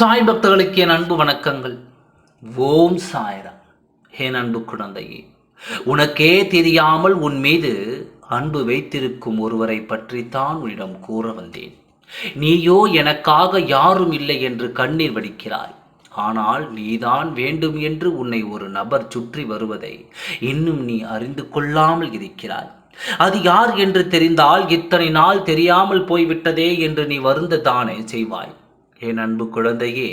சாய் பக்தர்களுக்கு என் அன்பு வணக்கங்கள். ஓம் சாய்ரா என் அன்பு குழந்தையே உனக்கே தெரியாமல் உன் மீது அன்பு வைத்திருக்கும் ஒருவரை பற்றித்தான் உன்னிடம் கூற வந்தேன். நீயோ எனக்காக யாரும் இல்லை என்று கண்ணீர் வடிக்கிறாய். ஆனால் நீதான் வேண்டும் என்று உன்னை ஒரு நபர் சுற்றி வருவதை இன்னும் நீ அறிந்து கொள்ளாமல் இருக்கிறாய். அது யார் என்று தெரிந்தால் இத்தனை நாள் தெரியாமல் போய்விட்டதே என்று நீ வருந்த தானே செய்வாய். என் அன்பு குழந்தையே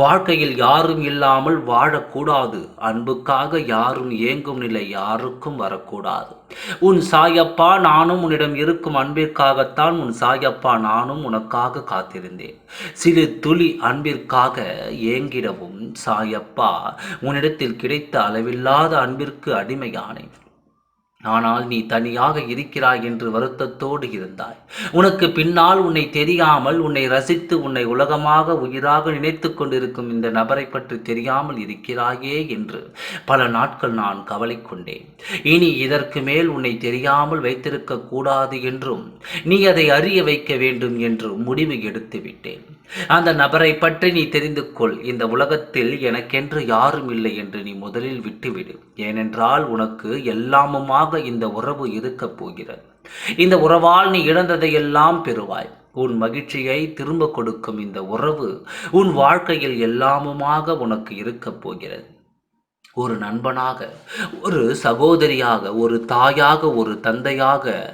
வாழ்க்கையில் யாரும் இல்லாமல் வாழக்கூடாது. அன்புக்காக யாரும் ஏங்கும் நிலை யாருக்கும் வரக்கூடாது. உன் சாயப்பா நானும் உன்னிடம் இருக்கும் அன்பிற்காகத்தான் உன் சாயப்பா நானும் உனக்காக காத்திருந்தேன். சிறு துளி அன்பிற்காக ஏங்கிடவும் சாயப்பா உன்னிடத்தில் கிடைத்த அளவில்லாத அன்பிற்கு அடிமையானேன். ஆனால் நீ தனியாக இருக்கிறாய் என்று வருத்தத்தோடு இருந்தாய். உனக்கு பின்னால் உன்னை தெரியாமல் உன்னை ரசித்து உன்னை உலகமாக உயிராக நினைத்து கொண்டிருக்கும் இந்த நபரை பற்றி தெரியாமல் இருக்கிறாயே என்று பல நாட்கள் நான் கவலை கொண்டேன். இனி இதற்கு மேல் உன்னை தெரியாமல் வைத்திருக்க கூடாது என்றும் நீ அதை அறிய வைக்க வேண்டும் என்று முடிவு எடுத்து விட்டேன். அந்த நபரை பற்றி நீ தெரிந்து கொள். இந்த உலகத்தில் எனக்கென்று யாரும் இல்லை என்று நீ முதலில் விட்டுவிடு. ஏனென்றால் உனக்கு எல்லாமுமாக இந்த உறவு இருக்கப் போகிறது. இந்த உறவால் நீ இழந்ததையெல்லாம் பெறுவாய். உன் மகிழ்ச்சியை திரும்ப கொடுக்கும் இந்த உறவு உன் வாழ்க்கையில் எல்லாமுமாக உனக்கு இருக்கப் போகிறது. ஒரு நண்பனாக ஒரு சகோதரியாக ஒரு தாயாக ஒரு தந்தையாக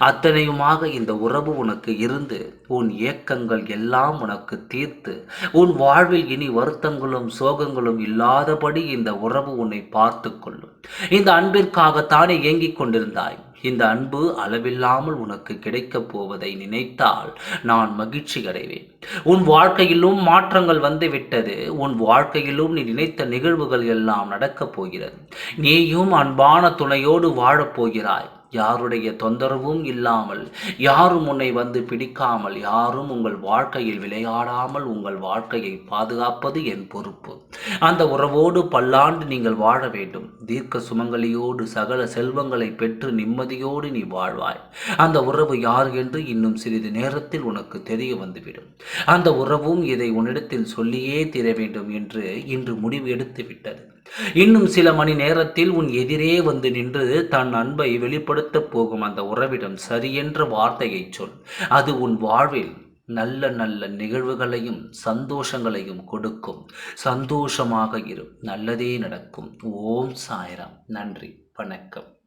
அத்தனையுமாக இந்த உறவு உனக்கு இருந்து உன் ஏக்கங்கள் எல்லாம் உனக்கு தீர்த்து உன் வாழ்வில் இனி வருத்தங்களும் சோகங்களும் இல்லாதபடி இந்த உறவு உன்னை பார்த்து கொள்ளும். இந்த அன்பிற்காகத்தானே இயங்கிக் கொண்டிருந்தாய். இந்த அன்பு அளவில்லாமல் உனக்கு கிடைக்கப் போவதை நினைத்தால் நான் மகிழ்ச்சி அடைவேன். உன் வாழ்க்கையிலும் மாற்றங்கள் வந்துவிட்டது உன் வாழ்க்கையிலும் நீ நினைத்த நிகழ்வுகள் எல்லாம் நடக்கப் போகிறது. நீயும் அன்பான துணையோடு வாழப் போகிறாய். யாருடைய தொந்தரவும் இல்லாமல் யாரும் உன்னை வந்து பிடிக்காமல் யாரும் உங்கள் வாழ்க்கையில் விளையாடாமல் உங்கள் வாழ்க்கையை பாதுகாப்பது என் பொறுப்பு. அந்த உறவோடு பல்லாண்டு நீங்கள் வாழ வேண்டும். தீர்க்க சுமங்கலியோடு சகல செல்வங்களை பெற்று நிம்மதியோடு நீ வாழ்வாய். அந்த உறவு யார் என்று இன்னும் சிறிது நேரத்தில் உனக்கு தெரிய வந்துவிடும். அந்த உறவும் இதை உன்னிடத்தில் சொல்லியே தீர வேண்டும் என்று இன்று முடிவு எடுத்து விட்டது இன்னும் சில மணி நேரத்தில் உன் எதிரே வந்து நின்று தன் அன்பை வெளிப்படுத்தப் போகும் அந்த உறவிடம் சரியென்ற வார்த்தையை சொல். அது உன் வாழ்வில் நல்ல நல்ல நிகழ்வுகளையும் சந்தோஷங்களையும் கொடுக்கும். சந்தோஷமாக இரு. நல்லதே நடக்கும். ஓம் சாய்ராம். நன்றி. வணக்கம்.